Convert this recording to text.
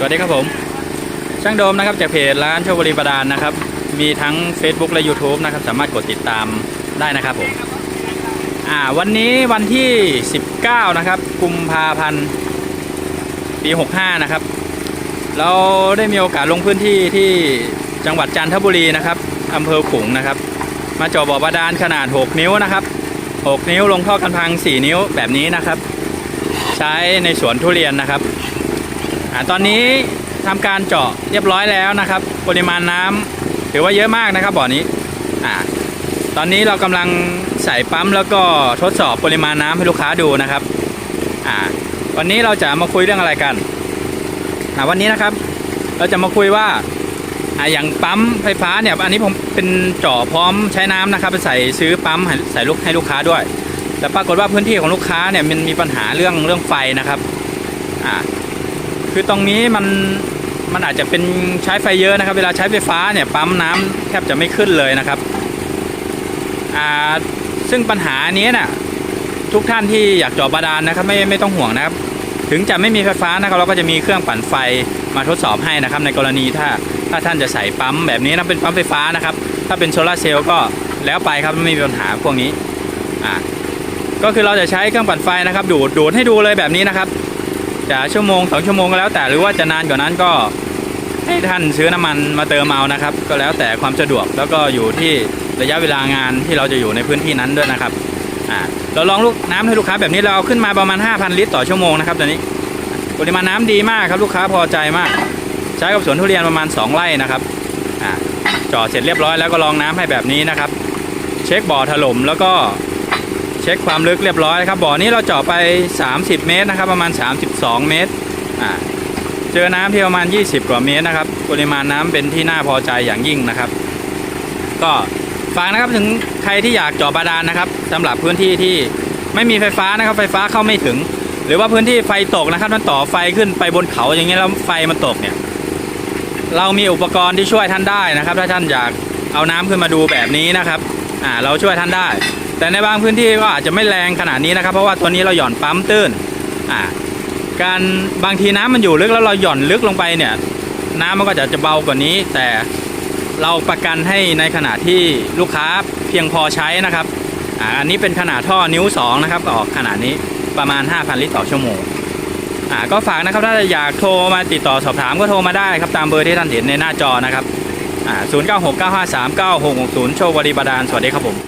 สวัสดีครับผม ช่างโดมนะครับจากเพจร้านโชคบรีประดานนะครับ มีทั้ง Facebook และ YouTube นะครับ สามารถกดติดตามได้นะครับผมอ่าวันนี้วันที่ 19 นะครับกุมภาพันธ์ปี 65 นะครับ เราได้มีโอกาสลงพื้นที่ที่จังหวัดจันทบุรีนะครับอำเภอขุงนะครับ มาเจาะบ่อบาดาลขนาด 6 นิ้วนะครับ 6 นิ้วลงท่อกันพัง 4 นิ้วแบบนี้นะครับ ใช้ในสวนทุเรียนนะครับ อ่าตอนนี้ทำการเจาะเรียบร้อยแล้วนะครับ ปริมาณน้ำถือว่าเยอะมากนะครับบ่อนี้อ่าตอนนี้เรากำลังใส่ปั๊มแล้วก็ทดสอบปริมาณน้ำให้ลูกค้าดูนะครับอ่าวันนี้เราจะมาคุยเรื่องอะไรกันอ่าวันนี้นะครับ เราจะมาคุยว่าอ่าอย่างปั๊มไฟฟ้าเนี่ยอันนี้ผมเป็นเจาะพร้อมใช้น้ำนะครับไปใส่ซื้อปั๊มให้ใส่ลูกให้ลูกค้าด้วยแต่ปรากฏว่าพื้นที่ของลูกค้าเนี่ยมันมีปัญหาเรื่องเรื่องไฟนะครับอ่า คือตรงนี้มันมันอาจจะเป็นใช้ไฟเยอะนะครับ เวลาใช้ไฟฟ้าเนี่ยปั๊มน้ำแทบจะไม่ขึ้นเลยนะครับอ่าซึ่งปัญหานี้น่ะทุกท่านที่อยากเจาะบาดาลนะครับไม่ไม่ต้องห่วงนะครับ ถึงจะไม่มีไฟฟ้านะครับเราก็จะมีเครื่องปั่นไฟมาทดสอบให้นะครับ ในกรณีถ้าถ้าท่านจะใส่ปั๊มแบบนี้นะเป็นปั๊มไฟฟ้านะครับ ถ้าเป็นโซลาเซลล์ก็แล้วไปครับไม่มีปัญหาพวกนี้อ่าก็คือเราจะใช้เครื่องปั่นไฟนะครับ ดูดดูดให้ดูเลยแบบนี้นะครับ จะชั่วโมงสองชั่วโมงก็แล้วแต่หรือว่าจะนานกว่านั้นก็ให้ท่านซื้อน้ำมันมาเติมเอานะครับ ก็แล้วแต่ความสะดวกแล้วก็อยู่ที่ระยะเวลางานที่เราจะอยู่ในพื้นที่นั้นด้วยนะครับอ่าเราลองลูกน้ำให้ลูกค้าแบบนี้เราเอาขึ้นมาประมาณ 5,000 ลิตรต่อชั่วโมงนะครับตอนนี้ปริมาณน้ำดีมากครับลูกค้าพอใจมาก ใช้กับสวนทุเรียนประมาณ 2 ไร่นะครับอ่าจาะเสร็จเรียบร้อยแล้วก็ลองน้ำให้แบบนี้นะครับ เช็คบ่อถล่มแล้วก็ ช็คความลึกเรียบร้อยครับบ่อนี้เราเจาะไป 30 เมตรนะครับ ประมาณ 32 เมตรอ่าเจอน้ำที่ประมาณ 20 กว่าเมตรนะครับ ปริมาณน้ำเป็นที่น่าพอใจอย่างยิ่งนะครับ ก็ฝากนะครับถึงใครที่อยากเจาะบาดาลนะครับสำหรับพื้นที่ที่ไม่มีไฟฟ้านะครับ ไฟฟ้าเข้าไม่ถึง หรือว่าพื้นที่ไฟตกนะครับ มันต่อไฟขึ้นไปบนเขาอย่างเงี้ยแล้วไฟมันตกเนี่ย เรามีอุปกรณ์ที่ช่วยท่านได้นะครับ ถ้าท่านอยากเอาน้ำขึ้นมาดูแบบนี้นะครับ อ่า เราช่วยท่านได้ แต่ในบางพื้นที่ก็อาจจะไม่แรงขนาดนี้นะครับ เพราะว่าตัวนี้เราหย่อนปั๊มตื้นอ่าการบางทีน้ำมันอยู่ลึกแล้วเราหย่อนลึกลงไปเนี่ย น้ำมันก็จะจะเบากว่านี้ แต่เราประกันให้ในขณะที่ลูกค้าเพียงพอใช้นะครับอ่าอันนี้เป็นขนาดท่อนิ้ว 2 นะครับก็ออกขนาดนี้ประมาณ 5,000 ลิตรต่อชั่วโมงอ่าก็ฝากนะครับถ้าอยากโทรมาติดต่อสอบถามก็โทรมาได้ครับตามเบอร์ที่ท่านเห็นในหน้าจอนะครับอ่า0969539660 โชควดีบาดาลสวัสดีครับผม